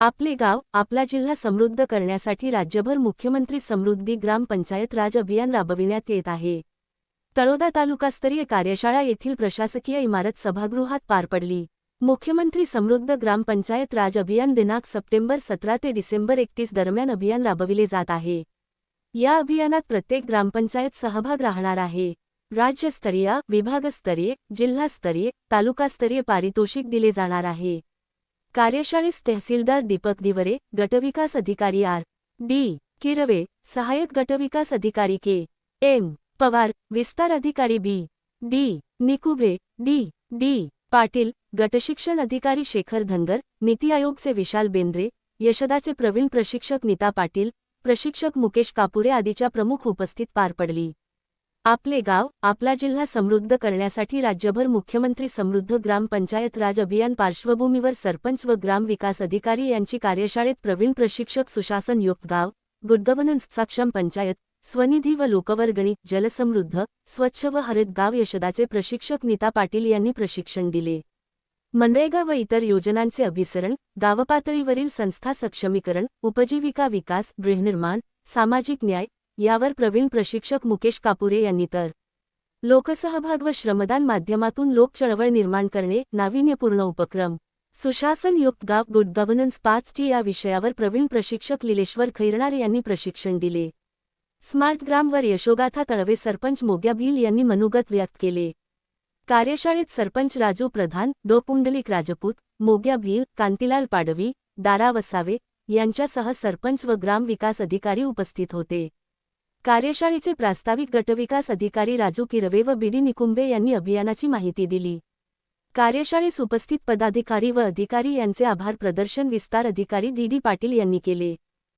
आपले गाव आपला जिल्हा समृद्ध करण्यासाठी राज्यभर मुख्यमंत्री समृद्धी ग्रामपंचायत राज अभियान राबविण्यात येत आहे. तळोदा तालुकास्तरीय कार्यशाळा येथील प्रशासकीय इमारत सभागृहात पार पडली. मुख्यमंत्री समृद्ध ग्रामपंचायत राज अभियान दिनांक सप्टेंबर सतरा ते डिसेंबर एकतीस दरम्यान अभियान राबविले जात आहे. या अभियानात प्रत्येक ग्रामपंचायत सहभाग राहणार आहे. राज्यस्तरीय विभागस्तरीय जिल्हास्तरीय तालुकास्तरीय पारितोषिक दिले जाणार आहे. कार्यशाळेस तहसीलदार दीपक दिवरे गटविकास अधिकारी आर. डी. किरवे सहाय्यक गटविकास अधिकारी के. एम. पवार विस्तार अधिकारी B. D. Nikubhe D. D. Patil गटशिक्षण अधिकारी शेखर धनगर नीती आयोगचे विशाल बेंद्रे यशदाचे प्रवीण प्रशिक्षक नीता पाटील प्रशिक्षक मुकेश कापुरे आदीच्या प्रमुख उपस्थित पार पडली. आपले गाव आपला जिल्हा समृद्ध करण्यासाठी राज्यभर मुख्यमंत्री समृद्ध ग्रामपंचायत राज अभियान पार्श्वभूमीवर सरपंच व ग्राम विकास अधिकारी यांची कार्यशाळेत प्रवीण प्रशिक्षक सुशासन युक्त गाव गुड गव्हर्नन्स सक्षम पंचायत स्वनिधी व लोकवर्गणी जलसमृद्ध स्वच्छ व हरित गाव यशदाचे प्रशिक्षक नीता पाटील यांनी प्रशिक्षण दिले. मनरेगा व इतर योजनांचे अभिसरण गावपातळीवरील संस्था सक्षमीकरण उपजीविका विकास गृहनिर्माण सामाजिक न्याय यावर प्रवीण प्रशिक्षक मुकेश कापुरे यांनी तर लोकसहभाग व श्रमदान माध्यमातून लोकचळवळ निर्माण करणे नाविन्यपूर्ण उपक्रम. सुशासन युक्त गाव गुड गव्हर्नन्स पाचची या विषयावर प्रवीण प्रशिक्षक लिलेश्वर खैरणार यांनी प्रशिक्षण दिले. स्मार्ट ग्रामवर यशोगाथा तळवे सरपंच मोग्या भील यांनी मनोगत व्यक्त केले. कार्यशाळेत सरपंच राजू प्रधान डो पुंडलिक राजपूत मोग्या भील कांतीलाल पाडवी दारा वसावे यांच्यासह सरपंच व ग्राम विकास अधिकारी उपस्थित होते. कार्यशाळेचे प्रास्ताविक गटविकास अधिकारी राजू किरवे व बीडी निकुंबे यांनी अभियानाची माहिती दिली. कार्यशाळेस उपस्थित पदाधिकारी व अधिकारी यांचे आभार प्रदर्शन विस्तार अधिकारी डी डी पाटील यांनी केले.